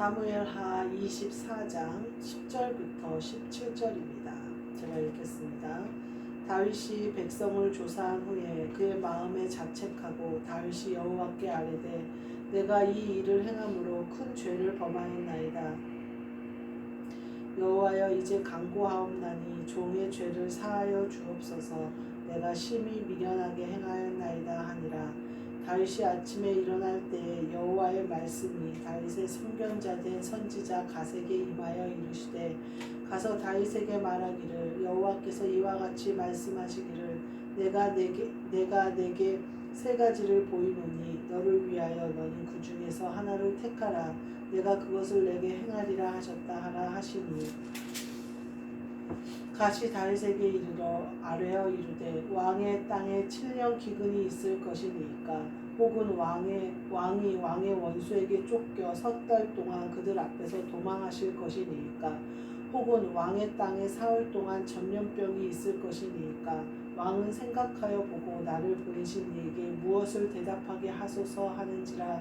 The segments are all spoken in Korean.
사무엘하 24장 10절부터 17절입니다. 제가 읽겠습니다. 다윗이 백성을 조사한 후에 그의 마음에 자책하고 다윗이 여호와께 아뢰되 내가 이 일을 행함으로 큰 죄를 범하였나이다. 여호와여 이제 강구하옵나니 종의 죄를 사하여 주옵소서 내가 심히 미련하게 행하였나이다 하니라 다윗이 아침에 일어날 때에 여호와의 말씀이 다윗의 선견자 된 선지자 가세게 임하여 이르시되 가서 다윗에게 말하기를 여호와께서 이와 같이 말씀하시기를 내가 내게 내가 내게 세 가지를 보이노니 너를 위하여 너는 그 중에서 하나를 택하라. 내가 그것을 내게 행하리라 하셨다 하라 하시니. 가시 다윗에게 이르러 아뢰어 이르되 왕의 땅에 7년 기근이 있을 것이니까 혹은 왕의 왕이 왕의 원수에게 쫓겨 석 달 동안 그들 앞에서 도망하실 것이니까. 혹은 왕의 땅에 사흘 동안 전염병이 있을 것이니까. 왕은 생각하여 보고 나를 보내신 이에게 무엇을 대답하게 하소서 하는지라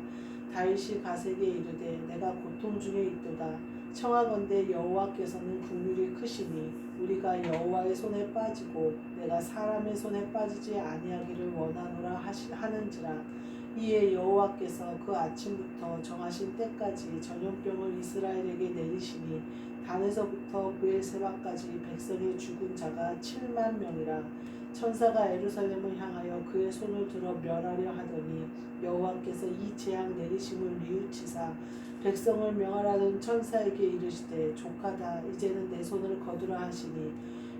다윗이 가세게 이르되 내가 고통 중에 있도다. 청하건대 여호와께서는 국률이 크시니 우리가 여호와의 손에 빠지고 내가 사람의 손에 빠지지 아니하기를 원하노라 하시, 하는지라. 이에 여호와께서 그 아침부터 정하신 때까지 전염병을 이스라엘에게 내리시니 단에서부터 브엘세바까지 백성의 죽은 자가 7만 명이라. 천사가 에루살렘을 향하여 그의 손을 들어 멸하려 하더니 여호와께서 이 재앙 내리심을 뉘우치사 백성을 명하라는 천사에게 이르시되 족하다 이제는 내 손을 거두라 하시니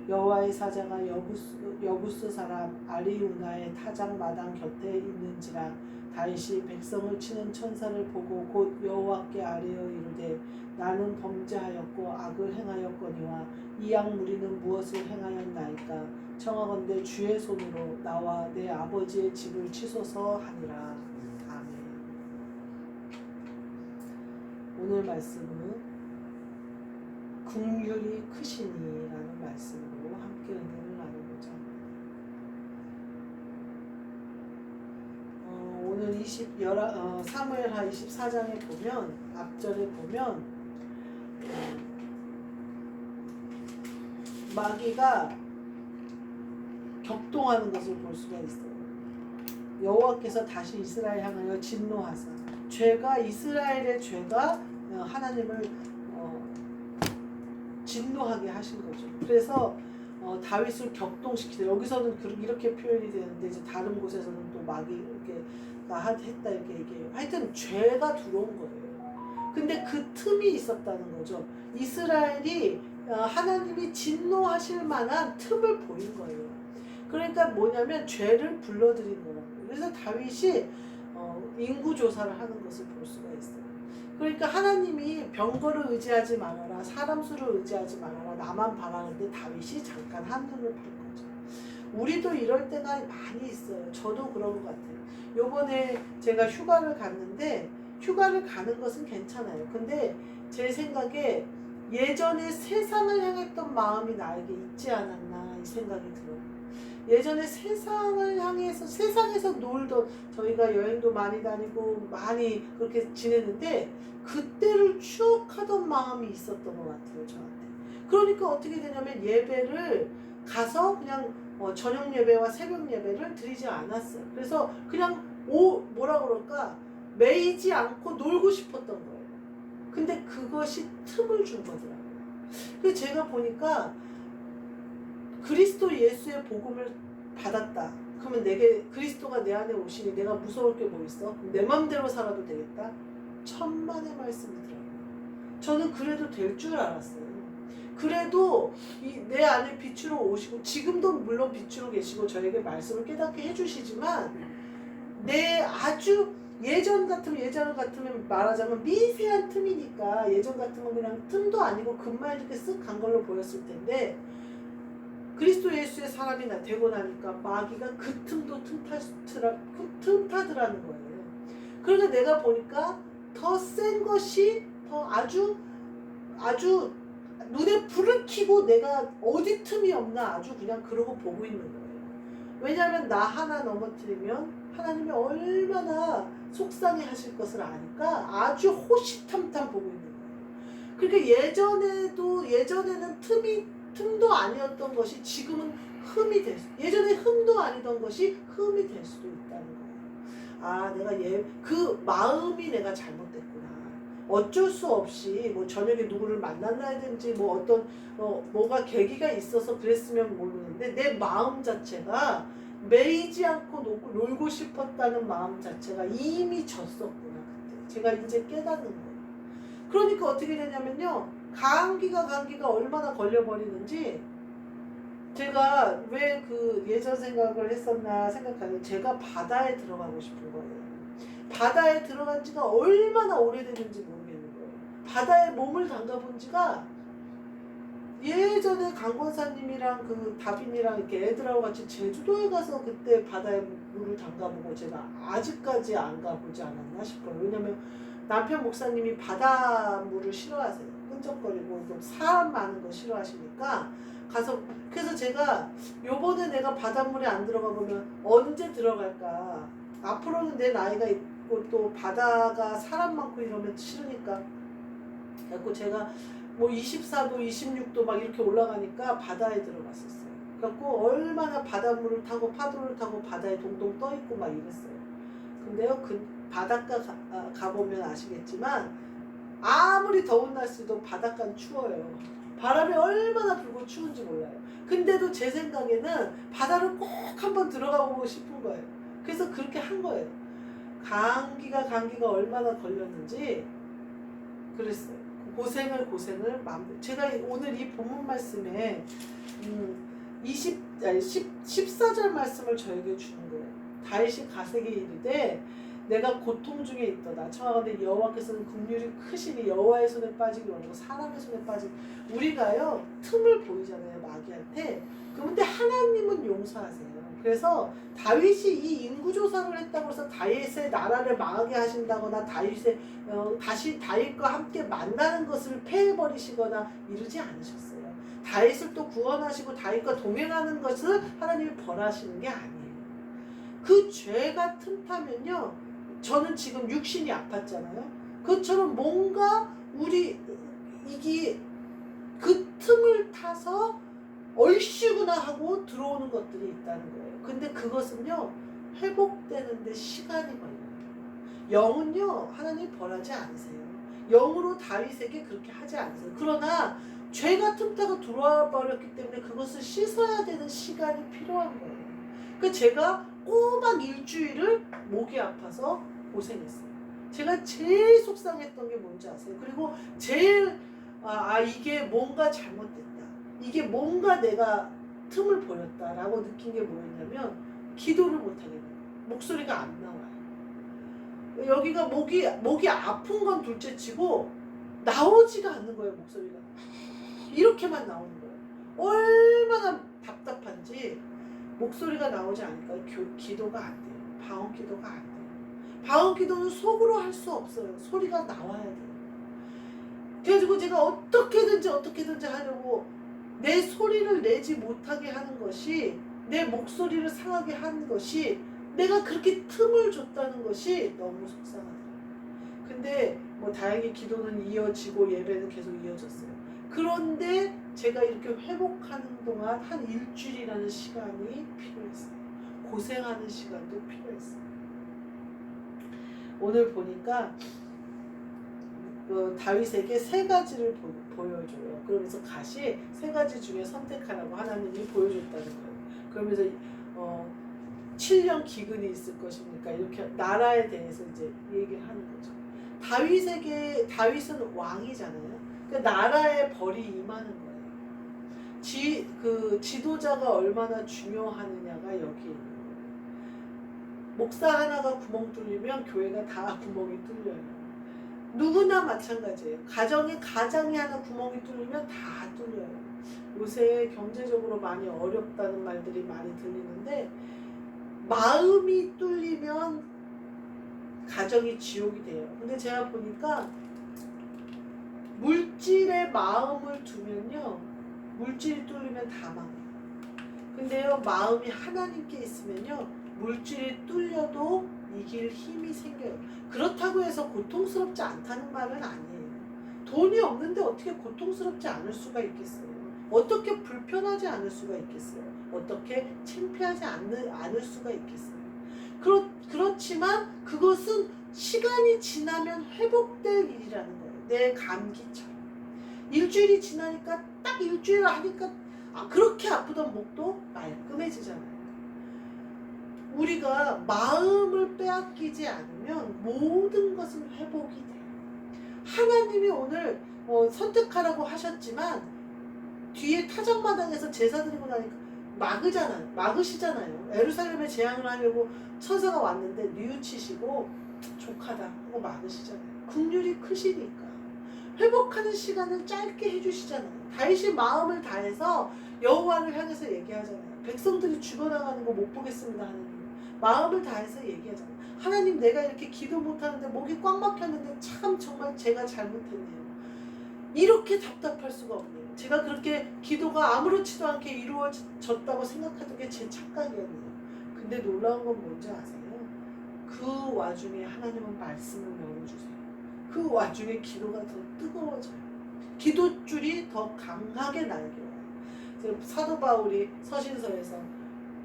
여호와의 사자가 여부스, 여부스 사람 아리우나의 타작 마당 곁에 있는지라 다윗이 백성을 치는 천사를 보고 곧 여호와께 아뢰어 이르되 나는 범죄하였고 악을 행하였거니와 이 악무리는 무엇을 행하였나이까? 청하건대 주의 손으로 나와 내 아버지의 집을 치소서 하니라 아멘 오늘 말씀은 국률이 크시니라는 말씀으로 함께 은혜를 나누고자. 어, 오늘 20 열아, 어, 사무엘하 24장에 보면 앞절에 보면 어, 마귀가 격동하는 것을 볼 수가 있어요. 여호와께서 다시 이스라엘 향하여 진노하사 죄가 이스라엘의 죄가 어, 하나님을 어, 진노하게 하신 거죠. 그래서 어, 다윗을 격동시키되 여기서는 그- 이렇게 표현이 되는데 이제 다른 곳에서는 또 마귀 이렇게 나 했다 이렇게 얘기해요. 하여튼 죄가 들어온 거예요. 근데 그 틈이 있었다는 거죠. 이스라엘이 어, 하나님이 진노하실 만한 틈을 보인 거예요. 그러니까 뭐냐면 죄를 불러들인 거라고. 그래서 다윗이 어, 인구 조사를 하는 것을 볼 수가 있어요. 그러니까 하나님이 병거를 의지하지 말아라, 사람 수를 의지하지 말아라, 나만 바라는데 다윗이 잠깐 한눈을 팔 거죠. 우리도 이럴 때가 많이 있어요. 저도 그런 것 같아요. 요번에 제가 휴가를 갔는데 휴가를 가는 것은 괜찮아요. 근데 제 생각에 예전에 세상을 향했던 마음이 나에게 있지 않았나 이 생각이 들어요. 예전에 세상을 향해서 세상에서 놀던 저희가 여행도 많이 다니고 많이 그렇게 지냈는데 그때를 추억하던 마음이 있었던 것 같아요 저한테. 그러니까 어떻게 되냐면 예배를 가서 그냥 어, 저녁 예배와 새벽 예배를 드리지 않았어요. 그래서 그냥 오 뭐라 그럴까 매이지 않고 놀고 싶었던 거예요. 근데 그것이 틈을 준 거더라고요. 그래서 제가 보니까 그리스도 예수의 복음을 받았다. 그러면 내게 그리스도가 내 안에 오시니 내가 무서울 게 뭐 있어? 내 맘대로 살아도 되겠다. 천만의 말씀이더라고요. 저는 그래도 될 줄 알았어요. 그래도 이 내 안에 빛으로 오시고 지금도 물론 빛으로 계시고 저에게 말씀을 깨닫게 해주시지만 내 아주 예전 같으면 예전 같으면 말하자면 미세한 틈이니까 예전 같으면 그냥 틈도 아니고 금만 이렇게 쓱 간 걸로 보였을 텐데 그리스도 예수의 사람이 나 되고 나니까 마귀가 그 틈도 틈타, 틈타더라는 거예요. 그러니까 내가 보니까 더 센 것이 더 아주 아주 눈에 불을 켜고 내가 어디 틈이 없나 아주 그냥 그러고 보고 있는 거예요. 왜냐하면 나 하나 넘어뜨리면 하나님이 얼마나 속상해 하실 것을 아니까 아주 호시탐탐 보고 있는 거예요. 그러니까 예전에도 예전에는 틈이 틈도 아니었던 것이 지금은 흠이 됐. 예전에 흠도 아니던 것이 흠이 될 수도 있다는 거예요. 아, 내가 얘 그 마음이 내가 잘못됐구나. 어쩔 수 없이 뭐 저녁에 누구를 만났나든지 뭐 어떤 어, 뭐가 계기가 있어서 그랬으면 모르는데 내 마음 자체가 매이지 않고 놀고, 놀고 싶었다는 마음 자체가 이미 졌었구나 그때 제가 이제 깨닫는 거예요. 그러니까 어떻게 되냐면요 감기가 감기가 얼마나 걸려버리는지 제가 왜 그 예전 생각을 했었나 생각하면 제가 바다에 들어가고 싶은 거예요. 바다에 들어간 지가 얼마나 오래됐는지 모르겠는 거예요. 바다에 몸을 담가본 지가 예전에 강권사님이랑 그 다빈이랑 이렇게 애들하고 같이 제주도에 가서 그때 바다에 물을 담가보고 제가 아직까지 안 가보지 않았나 싶어요. 왜냐면 남편 목사님이 바닷물을 싫어하세요. 끈적거리고 좀 사람 많은 거 싫어하시니까 가서 그래서 제가 요번에 내가 바닷물에 안 들어가 보면 언제 들어갈까? 앞으로는 내 나이가 있고 또 바다가 사람 많고 이러면 싫으니까. 그래갖고 제가 뭐 24도 26도 막 이렇게 올라가니까 바다에 들어갔었어요. 그래갖고 얼마나 바닷물을 타고 파도를 타고 바다에 동동 떠 있고 막 이랬어요. 근데요 그 바닷가 가, 아, 가보면 아시겠지만 아무리 더운 날씨도 바닷가는 추워요 바람이 얼마나 불고 추운지 몰라요. 근데도 제 생각에는 바다를 꼭 한번 들어가 보고 싶은 거예요. 그래서 그렇게 한 거예요. 감기가 감기가 얼마나 걸렸는지 그랬어요. 고생을 고생을 마음대로. 제가 오늘 이 본문 말씀에 음, 20 아니 10 14절 말씀을 저에게 주는 거예요. 다윗이 가세게 이르되 내가 고통 중에 있도다. 청하건대 여호와께서는 국률이 크시니 여호와의 손에 빠지기 원하고 사람의 손에 빠지기 우리가요 틈을 보이잖아요 마귀한테. 그런데 하나님은 용서하세요. 그래서 다윗이 이 인구 조사를 했다고 해서 다윗의 나라를 망하게 하신다거나 다윗의 어, 다시 다윗과 함께 만나는 것을 폐해버리시거나 이러지 않으셨어요. 다윗을 또 구원하시고 다윗과 동행하는 것을 하나님이 벌하시는 게 아니에요. 그 죄가 틈타면요 저는 지금 육신이 아팠잖아요. 그처럼 뭔가 우리 이게 그 틈을 타서 얼씨구나 하고 들어오는 것들이 있다는 거예요. 근데 그것은요 회복되는데 시간이 걸려요. 영은요 하나님 벌하지 않으세요. 영으로 다윗에게 그렇게 하지 않으세요. 그러나 죄가 틈타고 들어와 버렸기 때문에 그것을 씻어야 되는 시간이 필요한 거예요. 그 제가 꼬박 일주일을 목이 아파서 고생했어요. 제가 제일 속상했던 게 뭔지 아세요? 그리고 제일 아, 아 이게 뭔가 잘못됐다. 이게 뭔가 내가 틈을 보였다라고 느낀 게 뭐였냐면 기도를 못하게 돼요. 목소리가 안 나와요. 여기가 목이 목이 아픈 건 둘째치고 나오지가 않는 거예요 목소리가 이렇게만 나오는 거예요. 얼마나 답답한지 목소리가 나오지 않으니까 교, 기도가 안 돼요. 방언 기도가 안 돼요. 방언 기도는 속으로 할 수 없어요. 소리가 나와야 돼요. 그래가지고 제가 어떻게든지 어떻게든지 하려고 내 소리를 내지 못하게 하는 것이 내 목소리를 상하게 하는 것이 내가 그렇게 틈을 줬다는 것이 너무 속상하다. 근데 뭐 다행히 기도는 이어지고 예배는 계속 이어졌어요. 그런데 제가 이렇게 회복하는 동안 한 일주일이라는 시간이 필요했어요. 고생하는 시간도 필요했어요. 오늘 보니까 그 다윗에게 세 가지를 보, 여줘요 그러면서 가시 세 가지 중에 선택하라고 하나님이 보여줬다는 거예요. 그러면서 어 7년 기근이 있을 것입니까? 이렇게 나라에 대해서 이제 얘기를 하는 거죠. 다윗에게 다윗은 왕이잖아요. 그 나라의 벌이 임하는 거예요. 지 그 지도자가 얼마나 중요하느냐가 여기 있는 거예요. 목사 하나가 구멍 뚫리면 교회가 다 구멍이 뚫려요. 누구나 마찬가지예요. 가정에 가장이 하나 구멍이 뚫리면 다 뚫려요. 요새 경제적으로 많이 어렵다는 말들이 많이 들리는데 마음이 뚫리면 가정이 지옥이 돼요. 근데 제가 보니까 물질에 마음을 두면요. 물질이 뚫리면 다 망해요. 근데요, 마음이 하나님께 있으면요. 물질이 뚫려도 이길 힘이 생겨요. 그렇다고 해서 고통스럽지 않다는 말은 아니에요. 돈이 없는데 어떻게 고통스럽지 않을 수가 있겠어요? 어떻게 불편하지 않을 수가 있겠어요? 어떻게 창피하지 않을, 않을 수가 있겠어요? 그렇, 그렇지만 그것은 시간이 지나면 회복될 일이라는 거예요. 내 감기처럼. 일주일이 지나니까 딱 일주일 하니까 아, 그렇게 아프던 목도 말끔해지잖아요. 우리가 마음을 빼앗기지 않으면 모든 것은 회복이 돼요. 하나님이 오늘 어, 선택하라고 하셨지만 뒤에 타작마당에서 제사 드리고 나니까 막으잖아요. 막으시잖아요. 에루살렘에 재앙을 하려고 천사가 왔는데 뉘우치시고 족하다 하고 막으시잖아요. 국률이 크시니까 회복하는 시간을 짧게 해주시잖아요. 다윗이 마음을 다해서 여호와를 향해서 얘기하잖아요. 백성들이 죽어나가는 거 못 보겠습니다 하나님. 마음을 다해서 얘기하잖아요. 하나님 내가 이렇게 기도 못하는데 목이 꽉 막혔는데 참 정말 제가 잘못했네요. 이렇게 답답할 수가 없네요. 제가 그렇게 기도가 아무렇지도 않게 이루어졌다고 생각하던 게 제 착각이었네요. 근데 놀라운 건 뭔지 아세요? 그 와중에 하나님은 말씀을 열어주세요. 그 와중에 기도가 더 뜨거워져요. 기도줄이 더 강하게. 지금 사도 바울이 서신서에서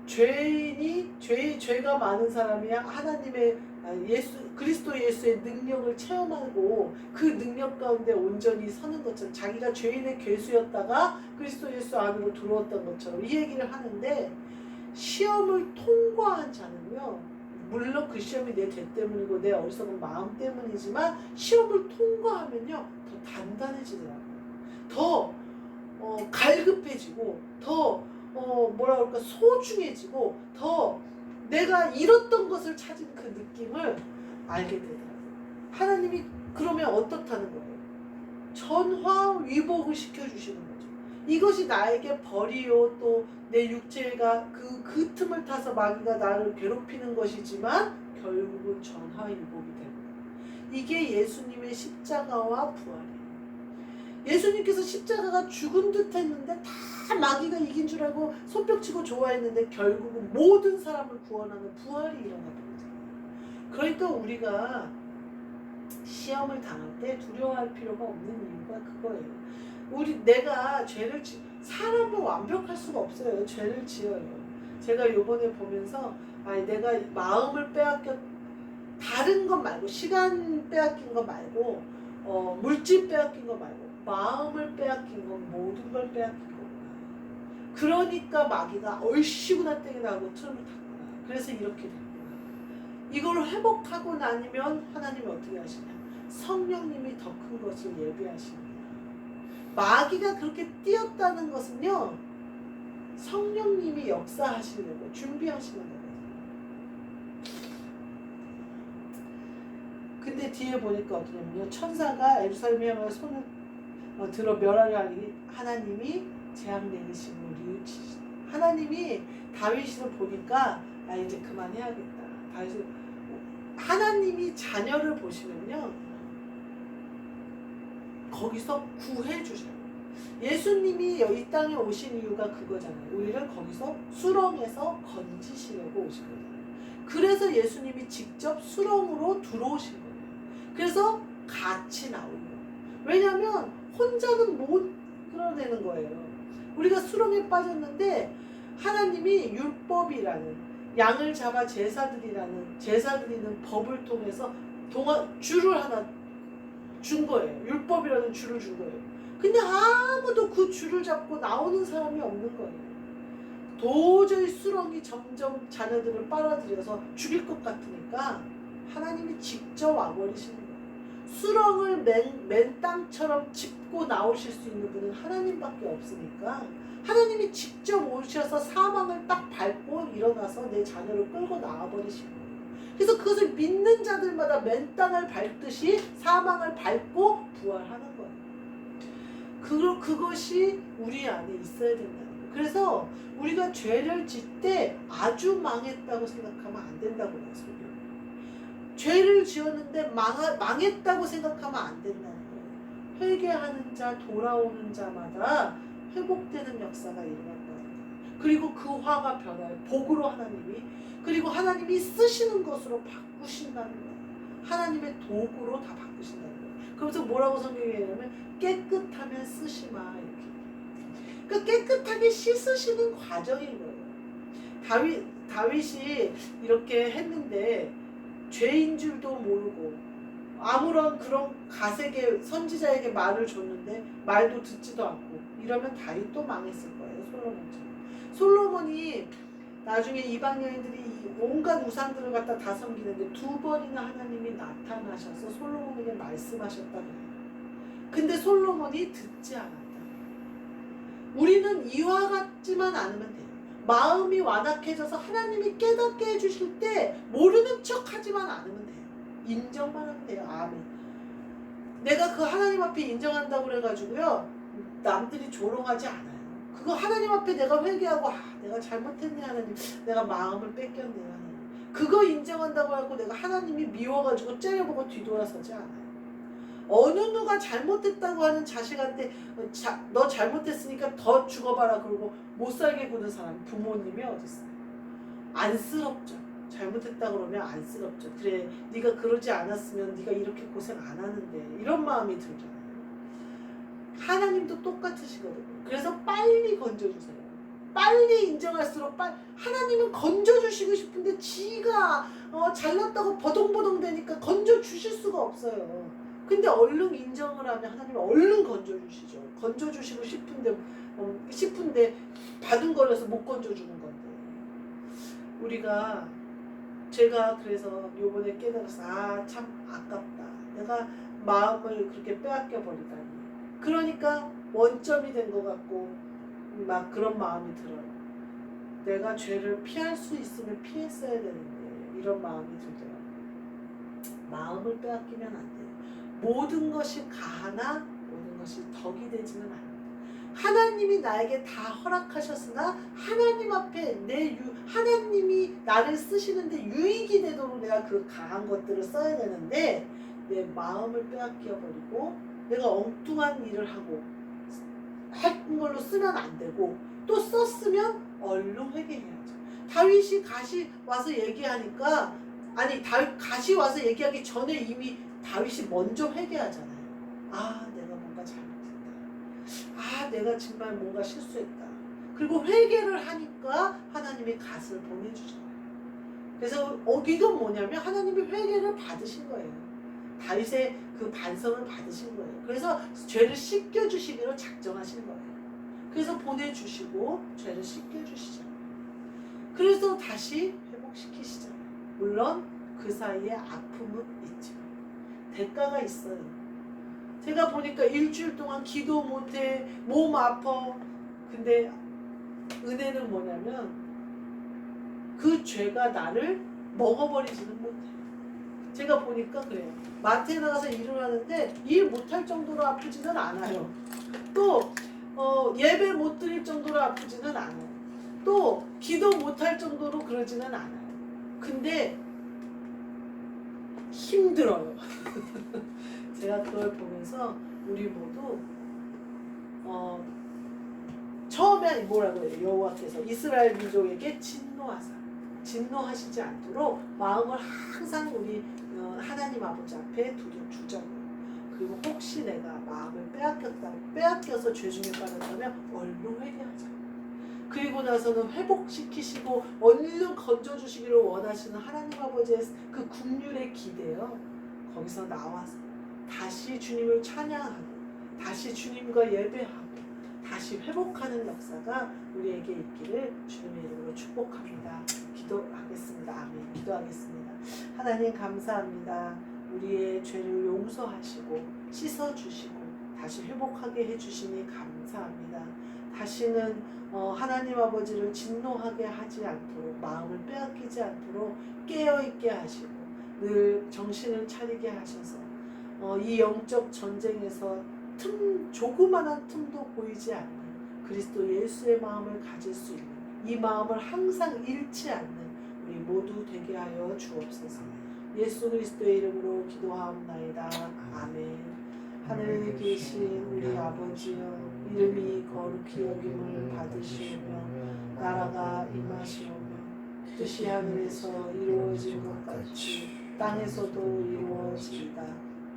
죄인이 죄 죄가 많은 사람이 하나님의 아, 예수 그리스도 예수의 능력을 체험하고 그 능력 가운데 온전히 서는 것처럼 자기가 죄인의 괴수였다가 그리스도 예수 안으로 들어왔던 것처럼 이 얘기를 하는데 시험을 통과한 자는요 물론 그 시험이 내 죄 때문이고 내 어리석은 마음 때문이지만 시험을 통과하면요 더 단단해지더라고요 더 어, 갈급해지고 더 어, 뭐라 그럴까 소중해지고 더 내가 잃었던 것을 찾은 그 느낌을 알게 되더라고요. 하나님이 그러면 어떻다는 거예요? 전화 위복을 시켜주시는. 이것이 나에게 벌이요 또 내 육체가 그, 그 틈을 타서 마귀가 나를 괴롭히는 것이지만 결국은 전화 위복이 되는 거예요. 이게 예수님의 십자가와 부활이에요. 예수님께서 십자가가 죽은 듯 했는데 다 마귀가 이긴 줄 알고 손뼉치고 좋아했는데 결국은 모든 사람을 구원하는 부활이 일어나버리잖아요. 그러니까 우리가 시험을 당할 때 두려워할 필요가 없는 이유가 그거예요. 우리 내가 죄를 지 사람은 완벽할 수가 없어요. 죄를 지어요. 제가 요번에 보면서 아니 내가 마음을 빼앗겨 다른 것 말고 시간 빼앗긴 거 말고 어, 물질 빼앗긴 거 말고 마음을 빼앗긴 건 모든 걸 빼앗긴 거구나. 그러니까 마귀가 얼씨구나 땡이 나고 틀을 탔구나. 그래서 이렇게 됐구나. 이걸 회복하고 나면 하나님이 어떻게 하시냐? 성령님이 더 큰 것을 예비하십니다. 마귀가 그렇게 뛰었다는 것은요, 성령님이 역사하시려고 준비하시는 거거든요. 근데 뒤에 보니까 어떠냐면요, 천사가 에루살렘에 향하여 손을 어, 들어 멸하려니 하나님이 재앙 내리심으로 뉘우치시. 하나님이 다윗을 보니까 아 이제 그만해야겠다. 다윗을 하나님이 자녀를 보시면요 거기서 구해 주셔요. 예수님이 이 땅에 오신 이유가 그거잖아요. 우리를 거기서 수렁에서 건지시려고 오신 거잖아요. 그래서 예수님이 직접 수렁으로 들어오신 거예요. 그래서 같이 나오는 거예요. 왜냐하면 혼자는 못 끌어내는 거예요. 우리가 수렁에 빠졌는데 하나님이 율법이라는 양을 잡아 제사드리라는 제사드리는 법을 통해서 동화 줄을 하나 준 거예요. 율법이라는 줄을 준 거예요. 근데 아무도 그 줄을 잡고 나오는 사람이 없는 거예요. 도저히 수렁이 점점 자녀들을 빨아들여서 죽일 것 같으니까 하나님이 직접 와버리시는 거예요. 수렁을 맨, 맨 땅처럼 짚고 나오실 수 있는 분은 하나님밖에 없으니까 하나님이 직접 오셔서 사망을 딱 밟고 일어나서 내 자녀를 끌고 나와버리신 거예요. 그래서 그것을 믿는 자들마다 맨 땅을 밟듯이 사망을 밟고 부활하는 거예요. 그, 그것이 우리 안에 있어야 된다는 거예요. 그래서 우리가 죄를 짓 때 아주 망했다고 생각하면 안 된다고 해요. 죄를 지었는데 망하, 망했다고 생각하면 안 된다는 거예요. 회개하는 자, 돌아오는 자마다 회복되는 역사가 일어날 거예요. 그리고 그 화가 변화요. 복으로 하나님이 그리고 하나님이 쓰시는 것으로 바꾸신다는 거예요. 하나님의 도구로 다 바꾸신다는 거예요. 그러면서 뭐라고 성경이 얘기하냐면 깨끗하면 쓰시마 이렇게. 그 깨끗하게 씻으시는 과정인 거예요. 다윗 다윗이 이렇게 했는데 죄인 줄도 모르고 아무런 그런 가세게 선지자에게 말을 줬는데 말도 듣지도 않고 이러면 다윗도 망했을 거예요 솔로몬처럼 솔로몬이 나중에 이방 여인들이 온갖 우상들을 갖다 다 섬기는데 두 번이나 하나님이 나타나셔서 솔로몬에게 말씀하셨다 그래요. 근데 솔로몬이 듣지 않았다. 우리는 이와 같지만 않으면 돼요. 마음이 완악해져서 하나님이 깨닫게 해주실 때 모르는 척 하지만 않으면 돼요. 인정만 하면 돼요. 아멘. 내가 그 하나님 앞에 인정한다고 그래가지고요 남들이 조롱하지 않아요. 그거 하나님 앞에 내가 회개하고 아 내가 잘못했네 하나님 내가 마음을 뺏겼네 하나님 그거 인정한다고 하고 내가 하나님이 미워가지고 째려보고 뒤돌아서지 않아요. 어느 누가 잘못했다고 하는 자식한테 어, 자, 너 잘못했으니까 더 죽어봐라 그러고 못 살게 구는 사람 부모님이 어딨어요? 안쓰럽죠. 잘못했다 그러면 안쓰럽죠. 그래 네가 그러지 않았으면 네가 이렇게 고생 안 하는데 이런 마음이 들잖아요. 하나님도 똑같으시거든요. 그래서 빨리 건져주세요. 빨리 인정할수록 빨리 하나님은 건져주시고 싶은데 지가 어, 잘났다고 버동버동 되니까 건져주실 수가 없어요. 근데 얼른 인정을 하면 하나님은 얼른 건져주시죠. 건져주시고 싶은데 어, 싶은데 받은 거라서 못 건져주는 건데 우리가 제가 그래서 요번에 깨달았어. 아, 참 아깝다. 내가 마음을 그렇게 빼앗겨 버리다니. 그러니까 원점이 된 것 같고 막 그런 마음이 들어요. 내가 죄를 피할 수 있으면 피했어야 되는데 이런 마음이 들더라고요. 마음을 빼앗기면 안 돼요. 모든 것이 가하나 모든 것이 덕이 되지는 않아요. 하나님이 나에게 다 허락하셨으나 하나님 앞에 내 유, 하나님이 나를 쓰시는데 유익이 되도록 내가 그 강한 것들을 써야 되는데 내 마음을 빼앗겨 버리고 내가 엉뚱한 일을 하고 할 걸로 쓰면 안 되고 또 썼으면 얼른 회개해야죠. 다윗이 가시 와서 얘기하니까 아니 다윗 가시 와서 얘기하기 전에 이미 다윗이 먼저 회개하잖아요. 아 내가 뭔가 잘못했다. 아 내가 정말 뭔가 실수했다. 그리고 회개를 하니까 하나님이 갓을 보내주잖아요. 그래서 어, 이건 뭐냐면 하나님이 회개를 받으신 거예요. 다윗의 그 반성을 받으신 거예요. 그래서 죄를 씻겨주시기로 작정하신 거예요. 그래서 보내주시고 죄를 씻겨주시잖아요. 그래서 다시 회복시키시잖아요. 물론 그 사이에 아픔은 있지만 대가가 있어요. 제가 보니까 일주일 동안 기도 못해 몸 아파. 근데 은혜는 뭐냐면 그 죄가 나를 먹어버리지는. 제가 보니까 그래요. 마트에 나가서 일을 하는데 일 못할 정도로 아프지는 않아요. 또 어, 예배 못 드릴 정도로 아프지는 않아요. 또 기도 못할 정도로 그러지는 않아요. 근데 힘들어요. 제가 그걸 보면서 우리 모두 어, 처음에 뭐라고 해요? 여호와께서 이스라엘 민족에게 진노하사 진노하시지 않도록 마음을 항상 우리 어, 하나님 아버지 앞에 두주자고 그리고 혹시 내가 마음을 빼앗겼다 빼앗겨서 죄 중에 빠졌다면 얼른 회개하자. 그리고 나서는 회복시키시고 얼른 건져주시기를 원하시는 하나님 아버지의 그 국률의 기대요. 거기서 나와서 다시 주님을 찬양하고 다시 주님과 예배하고 다시 회복하는 역사가 우리에게 있기를 주님의 이름으로 축복합니다. 기도하겠습니다. 아멘. 기도하겠습니다. 하나님 감사합니다. 우리의 죄를 용서하시고 씻어주시고 다시 회복하게 해주시니 감사합니다. 다시는 어, 하나님 아버지를 진노하게 하지 않도록 마음을 빼앗기지 않도록 깨어있게 하시고 늘 정신을 차리게 하셔서 어, 이 영적 전쟁에서 틈 조그만한 틈도 보이지 않는 그리스도 예수의 마음을 가질 수 있는 이 마음을 항상 잃지 않는 우리 모두 되게 하여 주옵소서. 예수 그리스도의 이름으로 기도하옵나이다. 아멘. 하늘에 계신 우리 아버지여 이름이 거룩히 여김을 받으시오며 나라가 임하시오며 뜻이 하늘에서 이루어진 것 같이 땅에서도 이루어진다.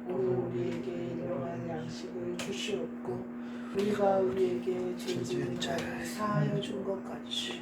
오늘 우리에게 우리가 우리에게 죄 지은 자를 사하여 준 것 같이